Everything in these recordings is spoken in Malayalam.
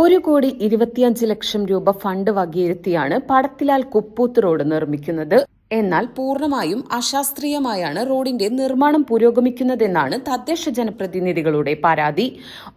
ഒരു കോടി ഇരുപത്തിയഞ്ച് ലക്ഷം രൂപ ഫണ്ട് വകയിരുത്തിയാണ് പടത്തിലാൽ കുപ്പൂത്ത് റോഡ് നിർമ്മിക്കുന്നത്. എന്നാൽ പൂർണമായും അശാസ്ത്രീയമായാണ് റോഡിന്റെ നിർമ്മാണം പുരോഗമിക്കുന്നതെന്നാണ് തദ്ദേശ ജനപ്രതിനിധികളുടെ പരാതി.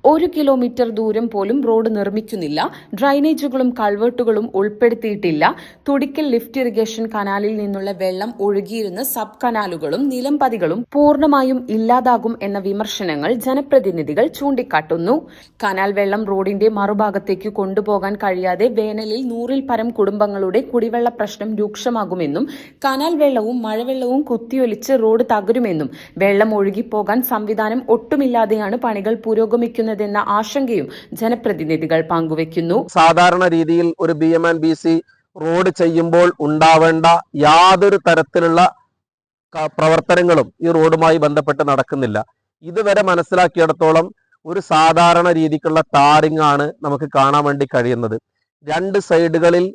ഒരു കിലോമീറ്റർ ദൂരം പോലും റോഡ് നിർമ്മിക്കുന്നില്ല. ഡ്രൈനേജുകളും കൾവേർട്ടുകളും ഉൾപ്പെടുത്തിയിട്ടില്ല. തുടിക്കൽ ലിഫ്റ്റ് ഇറിഗേഷൻ കനാലിൽ നിന്നുള്ള വെള്ളം ഒഴുകിയിരുന്ന സബ് കനാലുകളും നിലംപതികളും പൂർണമായും ഇല്ലാതാകും എന്ന വിമർശനങ്ങൾ ജനപ്രതിനിധികൾ ചൂണ്ടിക്കാട്ടുന്നു. കനാൽ വെള്ളം റോഡിന്റെ മറുഭാഗത്തേക്ക് കൊണ്ടുപോകാൻ കഴിയാതെ വേനലിൽ നൂറിൽ പരം കുടുംബങ്ങളുടെ കുടിവെള്ള പ്രശ്നം രൂക്ഷമാകുമെന്നും കനാൽ വെള്ളവും മഴവെള്ളവും കുത്തിയൊലിച്ച് റോഡ് തകരുമെന്നും വെള്ളം ഒഴുകിപ്പോകാൻ സംവിധാനം ഒട്ടുമില്ലാതെയാണ് പണികൾ പുരോഗമിക്കുന്നതെന്ന ആശങ്കയും ജനപ്രതിനിധികൾ പങ്കുവെക്കുന്നു. സാധാരണ രീതിയിൽ ഒരു B M and B C road ചെയ്യുമ്പോൾ ഉണ്ടാവേണ്ട യാതൊരു തരത്തിലുള്ള പ്രവർത്തനങ്ങളും ഈ റോഡുമായി ബന്ധപ്പെട്ട് നടക്കുന്നില്ല. ഇതുവരെ മനസ്സിലാക്കിയിടത്തോളം ഒരു സാധാരണ രീതിക്കുള്ള ടാറിംഗ് ആണ് നമുക്ക് കാണാൻ വേണ്ടി കഴിയുന്നത്. രണ്ട് സൈഡുകളിൽ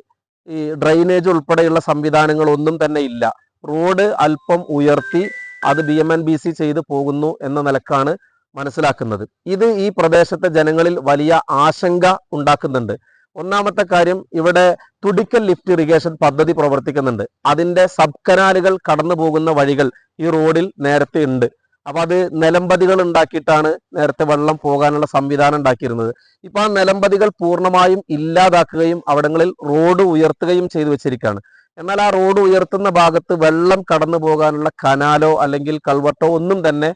ഈ ഡ്രൈനേജ് ഉൾപ്പെടെയുള്ള സംവിധാനങ്ങൾ ഒന്നും തന്നെ ഇല്ല. റോഡ് അല്പം ഉയർത്തി അത് B M N B C ചെയ്ത് പോകുന്നു എന്ന നിലക്കാണ് മനസ്സിലാക്കുന്നത്. ഇത് ഈ പ്രദേശത്തെ ജനങ്ങളിൽ വലിയ ആശങ്ക ഉണ്ടാക്കുന്നുണ്ട്. ഒന്നാമത്തെ കാര്യം ഇവിടെ തുടിക്കൽ ലിഫ്റ്റ് ഇറിഗേഷൻ പദ്ധതി പ്രവർത്തിക്കുന്നുണ്ട്. അതിന്റെ സബ് കനാലുകൾ കടന്നു പോകുന്ന വഴികൾ ഈ റോഡിൽ നേരത്തെ ഉണ്ട്. അപ്പൊ അത് നിലമ്പതികൾ ഉണ്ടാക്കിയിട്ടാണ് നേരത്തെ വെള്ളം പോകാനുള്ള സംവിധാനം ഉണ്ടാക്കിയിരുന്നത്. ഇപ്പൊ ആ നിലമ്പതികൾ പൂർണമായും ഇല്ലാതാക്കുകയും അവിടങ്ങളിൽ റോഡ് ഉയർത്തുകയും ചെയ്തു വെച്ചിരിക്കുകയാണ്. എന്നാൽ ആ റോഡ് ഉയർത്തുന്ന ഭാഗത്ത് വെള്ളം കടന്നു പോകാനുള്ള കനാലോ അല്ലെങ്കിൽ കൾവട്ടോ ഒന്നും തന്നെ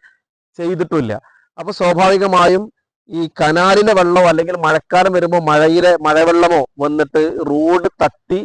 ചെയ്തിട്ടില്ല അപ്പൊ സ്വാഭാവികമായും ഈ കനാലിലെ വെള്ളമോ അല്ലെങ്കിൽ മഴക്കാലം വരുമ്പോൾ മഴയിലെ മഴവെള്ളമോ വന്നിട്ട് റോഡ് തട്ടി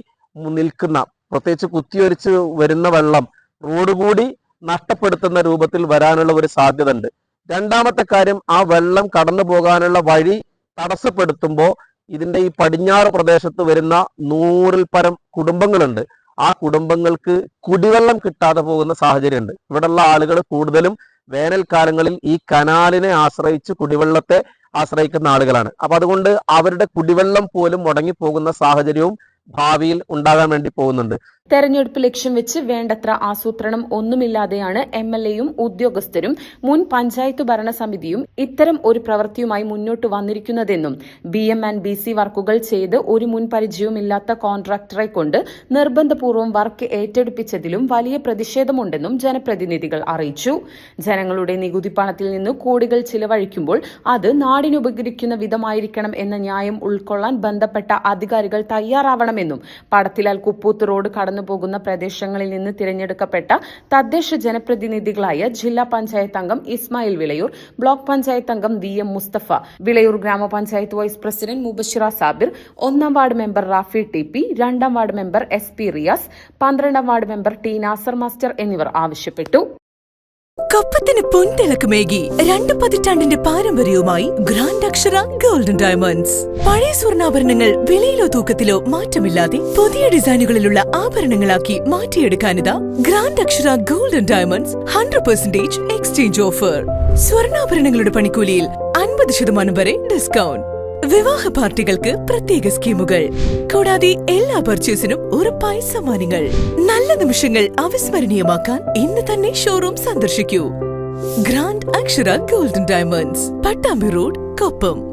നിൽക്കുന്ന പ്രത്യേകിച്ച് കുത്തിയൊലിച്ച് വരുന്ന വെള്ളം റോഡ് കൂടി നഷ്ടപ്പെടുത്തുന്ന രൂപത്തിൽ വരാനുള്ള ഒരു സാധ്യത ഉണ്ട് രണ്ടാമത്തെ കാര്യം ആ വെള്ളം കടന്നു പോകാനുള്ള വഴി തടസ്സപ്പെടുത്തുമ്പോൾ ഇതിന്റെ ഈ പടിഞ്ഞാറ് പ്രദേശത്ത് വരുന്ന നൂറിൽ പരം കുടുംബങ്ങളുണ്ട്. ആ കുടുംബങ്ങൾക്ക് കുടിവെള്ളം കിട്ടാതെ പോകുന്ന സാഹചര്യമുണ്ട്. ഇവിടെയുള്ള ആളുകൾ കൂടുതലും വേനൽക്കാലങ്ങളിൽ ഈ കനാലിനെ ആശ്രയിച്ച് കുടിവെള്ളത്തെ ആശ്രയിക്കുന്ന ആളുകളാണ്. അപ്പൊ അതുകൊണ്ട് അവരുടെ കുടിവെള്ളം പോലും മുടങ്ങി പോകുന്ന സാഹചര്യവും ഭാവിയിൽ ഉണ്ടാകാൻ വേണ്ടി പോകുന്നുണ്ട്. തെരഞ്ഞെടുപ്പ് ലക്ഷ്യം വെച്ച് വേണ്ടത്ര ആസൂത്രണം ഒന്നുമില്ലാതെയാണ് എം എൽ എയും ഉദ്യോഗസ്ഥരും മുൻ പഞ്ചായത്ത് ഭരണസമിതിയും ഇത്തരം ഒരു പ്രവൃത്തിയുമായി മുന്നോട്ട് വന്നിരിക്കുന്നതെന്നും B M and B C വർക്കുകൾ ചെയ്ത് ഒരു മുൻ പരിചയവുമില്ലാത്ത കോൺട്രാക്ടറെ കൊണ്ട് നിർബന്ധപൂർവം വർക്ക് ഏറ്റെടുപ്പിച്ചതിലും വലിയ പ്രതിഷേധമുണ്ടെന്നും ജനപ്രതിനിധികൾ അറിയിച്ചു. ജനങ്ങളുടെ നികുതി പണത്തിൽ നിന്ന് കോടികൾ ചിലവഴിക്കുമ്പോൾ അത് നാടിനുപകരിക്കുന്ന വിധമായിരിക്കണം എന്ന ന്യായം ഉൾക്കൊള്ളാൻ ബന്ധപ്പെട്ട അധികാരികൾ തയ്യാറാവണമെന്നും പടത്തിലാൽ കുപ്പൂത്ത് റോഡ് കടന്നുപോകുന്ന പ്രദേശങ്ങളിൽ നിന്ന് തിരഞ്ഞെടുക്കപ്പെട്ട തദ്ദേശ ജനപ്രതിനിധികളായ ജില്ലാ പഞ്ചായത്ത് അംഗം ഇസ്മായിൽ വിളയൂർ ബ്ലോക്ക് പഞ്ചായത്ത് അംഗം വി എം മുസ്തഫ വിളയൂർ ഗ്രാമപഞ്ചായത്ത് വൈസ് പ്രസിഡന്റ് മുബഷിറ സാബിർ ഒന്നാം ward member Rafi T P രണ്ടാം ward member S P Riyas പന്ത്രണ്ടാം ward member T Nasar master എന്നിവർ ആവശ്യപ്പെട്ടു. കപ്പത്തിന് പൊൻതിളക്കമേകി രണ്ട് പതിറ്റാണ്ടിന്റെ പാരമ്പര്യവുമായി ഗ്രാൻഡ് അക്ഷര ഗോൾഡൻ ഡയമണ്ട്സ് പഴയ സ്വർണാഭരണങ്ങൾ വിലയിലോ തൂക്കത്തിലോ മാറ്റമില്ലാതെ പുതിയ ഡിസൈനുകളിലുള്ള ആഭരണങ്ങളാക്കി മാറ്റിയെടുക്കാനിതാ grand Akshara golden diamonds hundred percentage exchange offer സ്വർണാഭരണങ്ങളുടെ പണിക്കൂലിയിൽ അൻപത് ശതമാനം വരെ ഡിസ്കൗണ്ട് വിവാഹ പാർട്ടികൾക്ക് പ്രത്യേക സ്കീമുകൾ. കൂടാതെ എല്ലാ പർച്ചേസിനും ഉറപ്പായ സമ്മാനങ്ങൾ. നല്ല നിമിഷങ്ങൾ അവിസ്മരണീയമാക്കാൻ ഇന്ന് തന്നെ ഷോറൂം സന്ദർശിക്കൂ. Grand Akshara golden diamonds Pattambi road Koppam